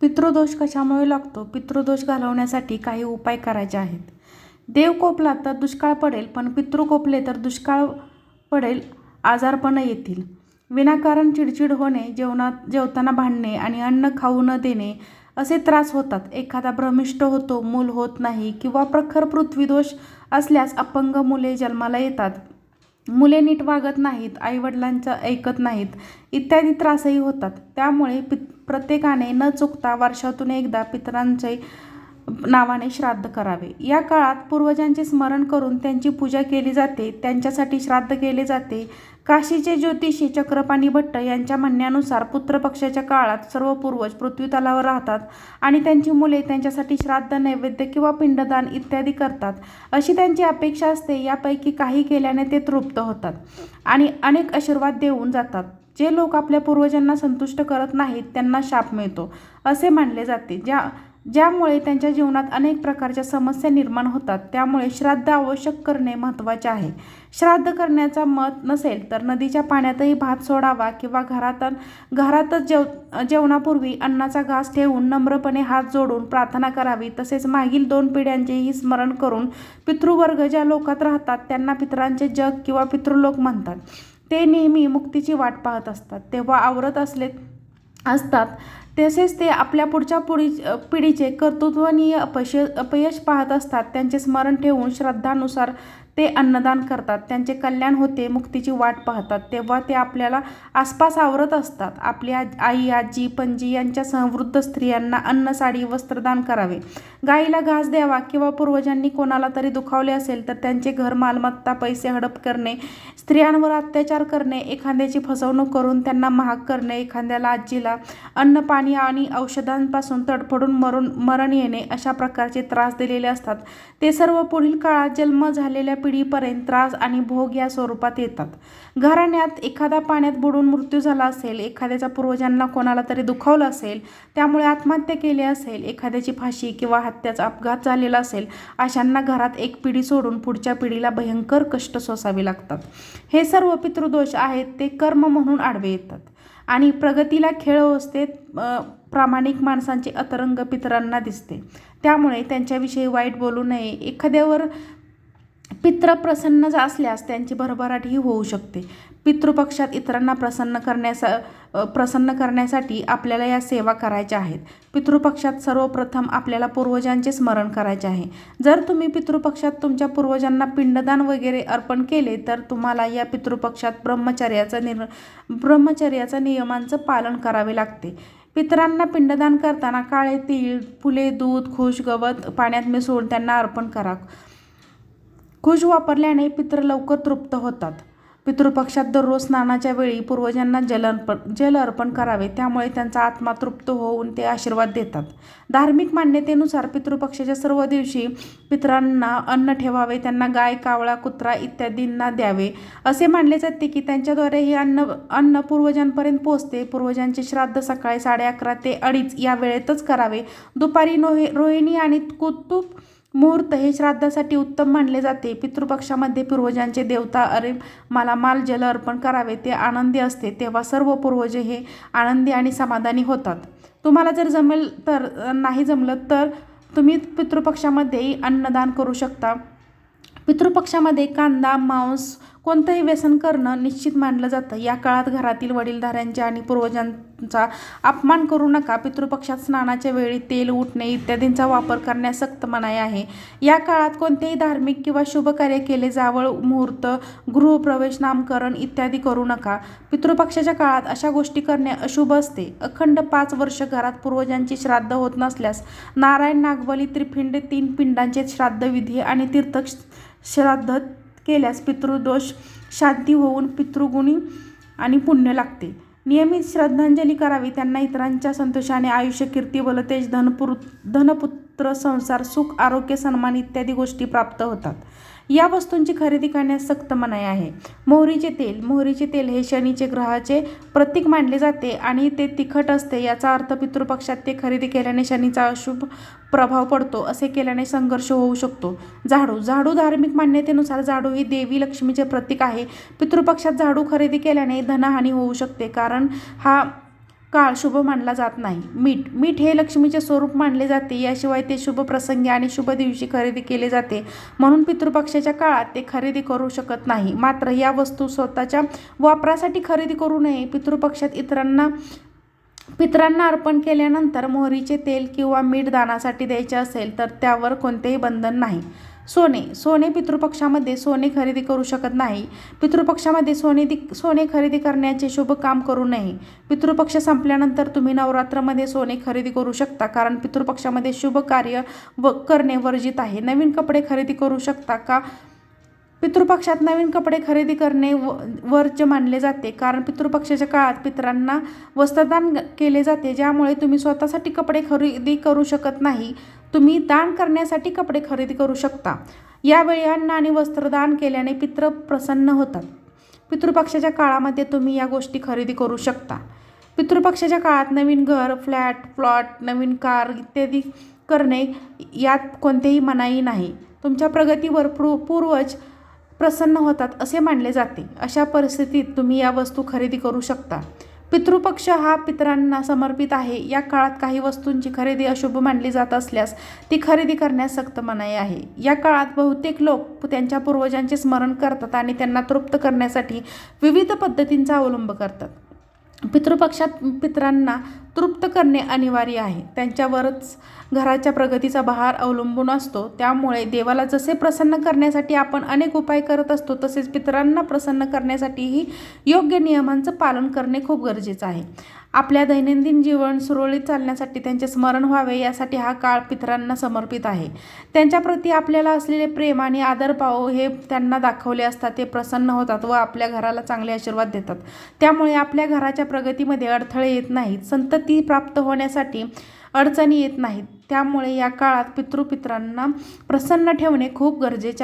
पितृदोष कशामुळे लागतो? पितृदोष घालवण्यासाठी काही उपाय करायचे आहेत. देव कोपला तर दुष्काळ पडेल पण पितृ कोपले तर दुष्काळ पडेल आजारपणं येतील. विनाकारण चिडचिड होणे जेवणात जेवताना भांडणे आणि अन्न खाऊ न देणे असे त्रास होतात. एखादा भ्रमिष्ट होतो मूल होत नाही किंवा प्रखर पृथ्वीदोष असल्यास अपंग मुले जन्माला येतात. मुले नीट वागत नाहीत आईवडिलांचं ऐकत नाहीत इत्यादी त्रासही होतात. त्यामुळे पित प्रत्येकाने न चुकता वर्षातून एकदा पितरांचे नावाने श्राद्ध करावे. या काळात पूर्वजांचे स्मरण करून त्यांची पूजा केली जाते त्यांच्यासाठी श्राद्ध केले जाते. काशीचे ज्योतिषी चक्रपाणी भट्ट यांच्या म्हणण्यानुसार पुत्रपक्षाच्या काळात सर्व पूर्वज पृथ्वीतलावर राहतात आणि त्यांची मुले त्यांच्यासाठी श्राद्ध नैवेद्य किंवा पिंडदान इत्यादी करतात. अशी त्यांची अपेक्षा असते यापैकी काही केल्याने ते तृप्त होतात आणि अनेक आशीर्वाद देऊन जातात. जे लोक आपल्या पूर्वजांना संतुष्ट करत नाहीत त्यांना शाप मिळतो असे मानले जाते. ज्या ज्यामुळे त्यांच्या जीवनात अनेक प्रकारच्या समस्या निर्माण होतात त्यामुळे श्राद्ध आवश्यक करणे महत्त्वाचे आहे. श्राद्ध करण्याचा मत नसेल तर नदीच्या पाण्यातही भात सोडावा किंवा घरात घरातच जेव जेवणापूर्वी अन्नाचा घास ठेवून नम्रपणे हात जोडून प्रार्थना करावी. तसेच मागील दोन पिढ्यांचेही स्मरण करून पितृवर्ग ज्या लोकात राहतात त्यांना पितरांचे जग किंवा पितृलोक म्हणतात. ते नेहमी मुक्तीची वाट पाहत असतात. तेव्हा आवरत असले असतात तसेच ते आपल्या पुढच्या पुढी पिढीचे कर्तृत्वनीय अपयश अपयश पाहत असतात. त्यांचे स्मरण ठेवून श्रद्धानुसार ते अन्नदान करतात त्यांचे कल्याण होते मुक्तीची वाट पाहतात. तेव्हा ते आपल्याला आसपास आवरत असतात. आपली आई आजी पणजी यांच्यासह वृद्ध स्त्रियांना अन्न साडी वस्त्रदान करावे. गाईला घास द्यावा किंवा पूर्वजांनी कोणाला तरी दुखावले असेल तर त्यांचे घर मालमत्ता पैसे हडप करणे स्त्रियांवर अत्याचार करणे एखाद्याची फसवणूक करून त्यांना महाग करणे एखाद्याला आजीला अन्न पाणी आणि औषधांपासून तडफडून मरून मरण येणे अशा प्रकारचे त्रास दिलेले असतात. ते सर्व पुढील काळात जन्म झालेल्या पिढीपर्यंत त्रास आणि भोग या स्वरूपात येतात. घराण्यात एखादा पाण्यात बुडून मृत्यू झाला असेल एखाद्याच्या पूर्वजांना कोणाला तरी दुखावलं असेल त्यामुळे आत्महत्या केली असेल एखाद्याची फाशी किंवा हत्याचा अपघात झालेला असेल अशांना घरात एक पिढी सोडून पुढच्या पिढीला भयंकर कष्ट सोसावे लागतात. हे सर्व पितृदोष आहेत ते कर्म म्हणून आडवे येतात. आणि प्रगतीला खेळ अवस्थेत प्रामाणिक माणसांचे अतरंग पितरांना दिसते. त्यामुळे त्यांच्याविषयी वाईट बोलू नये. एखाद्यावर पित्र प्रसन्न असल्यास त्यांची भरभराटही होऊ शकते. पितृपक्षात इतरांना प्रसन्न करण्यासा प्रसन्न करण्यासाठी आपल्याला या सेवा करायच्या आहेत. पितृपक्षात सर्वप्रथम आपल्याला पूर्वजांचे स्मरण करायचे आहे. जर तुम्ही पितृपक्षात तुमच्या पूर्वजांना पिंडदान वगैरे अर्पण केले तर तुम्हाला या पितृपक्षात ब्रह्मचर्याचं निर ब्रह्मचर्याचं नियमांचं पालन करावे लागते. पितरांना पिंडदान करताना काळे तीळ फुले दूध खुश गवत पाण्यात मिसळून त्यांना अर्पण करा. खुश वापरल्याने पितृ लवकर तृप्त होतात. पितृपक्षात दररोज स्नानाच्या वेळी पूर्वजांना जल अर्पण जल अर्पण करावे त्यामुळे त्यांचा आत्मा तृप्त होऊन ते आशीर्वाद देतात. धार्मिक मान्यतेनुसार पितृपक्षाच्या सर्व दिवशी पितरांना अन्न ठेवावे त्यांना गाय कावळा कुत्रा इत्यादींना द्यावे. असे मानले जाते की त्यांच्याद्वारे हे अन्न अन्न पूर्वजांपर्यंत पोहोचते. पूर्वजांचे श्राद्ध सकाळी साडे अकरा ते अडीच या वेळेतच करावे. दुपारी नोहे रोहिणी आणि कुतुब मुहूर्त हे श्राद्धासाठी उत्तम मानले जाते. पितृपक्षामध्ये पूर्वजांचे देवता अरे मला माल जल अर्पण करावे ते आनंदी असते. तेव्हा सर्व पूर्वजे हे आनंदी आणि समाधानी होतात. तुम्हाला जर जमेल तर नाही जमलं तर तुम्ही पितृपक्षामध्येही अन्नदान करू शकता. पितृपक्षामध्ये कांदा मांस कोणतंही व्यसन करणं निश्चित मानलं जातं. या काळात घरातील वडीलधाऱ्यांचे आणि पूर्वजांचा अपमान करू नका. पितृपक्षात स्नानाच्या वेळी तेल उठणे इत्यादींचा वापर करण्यास सक्त मनाई आहे. या काळात कोणतेही धार्मिक किंवा शुभ कार्य केले जावळ मुहूर्त गृहप्रवेश नामकरण इत्यादी करू नका. पितृपक्षाच्या काळात अशा गोष्टी करणे अशुभ असते. अखंड पाच वर्ष घरात पूर्वजांची श्राद्ध होत नसल्यास नारायण नागबली त्रिपिंड तीन पिंडांचे श्राद्धविधी आणि तीर्थ श्राद्ध केल्यास पितृदोष शांती होऊन पितृगुणी आणि पुण्य लागते. नियमित श्रद्धांजली करावी त्यांना इतरांच्या संतोषाने आयुष्य कीर्ती बलतेज धनपुर धनपुत्र संसार सुख आरोग्य सन्मान इत्यादी गोष्टी प्राप्त होतात. या वस्तूंची खरेदी करण्यास सक्त मनाई आहे. मोहरीचे तेल मोहरीचे तेल हे शनीचे ग्रहाचे प्रतीक मानले जाते आणि ते तिखट असते याचा अर्थ पितृपक्षात ते खरेदी केल्याने शनीचा अशुभ प्रभाव पडतो असे केल्याने संघर्ष होऊ शकतो. झाडू झाडू धार्मिक मान्यतेनुसार झाडू ही देवी लक्ष्मीचे प्रतीक आहे. पितृपक्षात झाडू खरेदी केल्याने धनहानी होऊ शकते कारण हा काळ शुभ मानला जात नाही. मीठ. मीठ हे लक्ष्मीचे स्वरूप मानले जाते. याशिवाय ते शुभ प्रसंगी आणि शुभ दिवशी खरेदी केले जाते. म्हणून पितृपक्षाच्या काळात ते खरेदी करू शकत नाही. मात्र या वस्तू स्वतःच्या वापरासाठी खरेदी करू नये. पितृपक्षात इतरांना पितरांना अर्पण केल्यानंतर मोहरीचे तेल किंवा मीठ दानासाठी द्यायचे असेल तर त्यावर कोणतेही बंधन नाही. सोने सोने पितृपक्षामध्ये सोने खरेदी करू शकत नाही. पितृपक्षामध्ये सोने दि सोने खरेदी करण्याचे शुभ काम करू नये. पितृपक्ष संपल्यानंतर तुम्ही नवरात्रामध्ये सोने खरेदी करू शकता कारण पितृपक्षामध्ये शुभ कार्य व करणे वर्जित आहे. नवीन कपडे खरेदी करू शकता का? पितृपक्षात नवीन कपडे खरेदी करणे व वर्ज मानले जाते कारण पितृपक्षाच्या काळात पितरांना वस्त्रदान केले जाते ज्यामुळे तुम्ही स्वतःसाठी कपडे खरेदी करू शकत नाही. तुम्ही दान करण्यासाठी कपडे खरेदी करू शकता. यावेळी अन्न आणि वस्त्रदान केल्याने पित्र प्रसन्न होतात. पितृपक्षाच्या काळामध्ये तुम्ही या गोष्टी खरेदी करू शकता. पितृपक्षाच्या काळात नवीन घर फ्लॅट प्लॉट नवीन कार इत्यादी करणे यात कोणतेही मनाई नाही. तुमच्या प्रगतीवर पूर्व पूर्वज प्रसन्न होतात असे मानले जाते. अशा परिस्थितीत तुम्ही या वस्तू खरेदी करू शकता. पितृपक्ष हा पितरांना समर्पित आहे. या काळात काही वस्तूंची खरेदी अशुभ मानली जात असल्यास ती खरेदी करण्यास सक्त मनाई आहे. या काळात बहुतेक लोक त्यांच्या पूर्वजांचे स्मरण करतात आणि त्यांना तृप्त करण्यासाठी विविध पद्धतींचा अवलंब करतात. पितृपक्षात पितरांना तृप्त करणे अनिवार्य आहे. त्यांच्यावरच घराच्या प्रगतीचा बहार अवलंबून असतो. त्यामुळे देवाला जसे प्रसन्न करण्यासाठी आपण अनेक उपाय करत असतो तसेच पितरांना प्रसन्न करण्यासाठीही योग्य नियमांचं पालन करणे खूप गरजेचं आहे. आपल्या दैनंदिन जीवन सुरळीत चालण्यासाठी त्यांचे स्मरण व्हावे यासाठी हा काळ पितरांना समर्पित आहे. त्यांच्याप्रती आपल्याला असलेले प्रेम आणि आदरभाव हे त्यांना दाखवले असतात ते प्रसन्न होतात व आपल्या घराला चांगले आशीर्वाद देतात. त्यामुळे आपल्या घराच्या प्रगतीमध्ये अडथळे येत नाहीत. संत प्राप्त होण्यासाठी अडचणी येत नाहीत. त्यामुळे या काळात पितृपित्रांना प्रसन्न ठेवणे खूप गरजेचे आहे.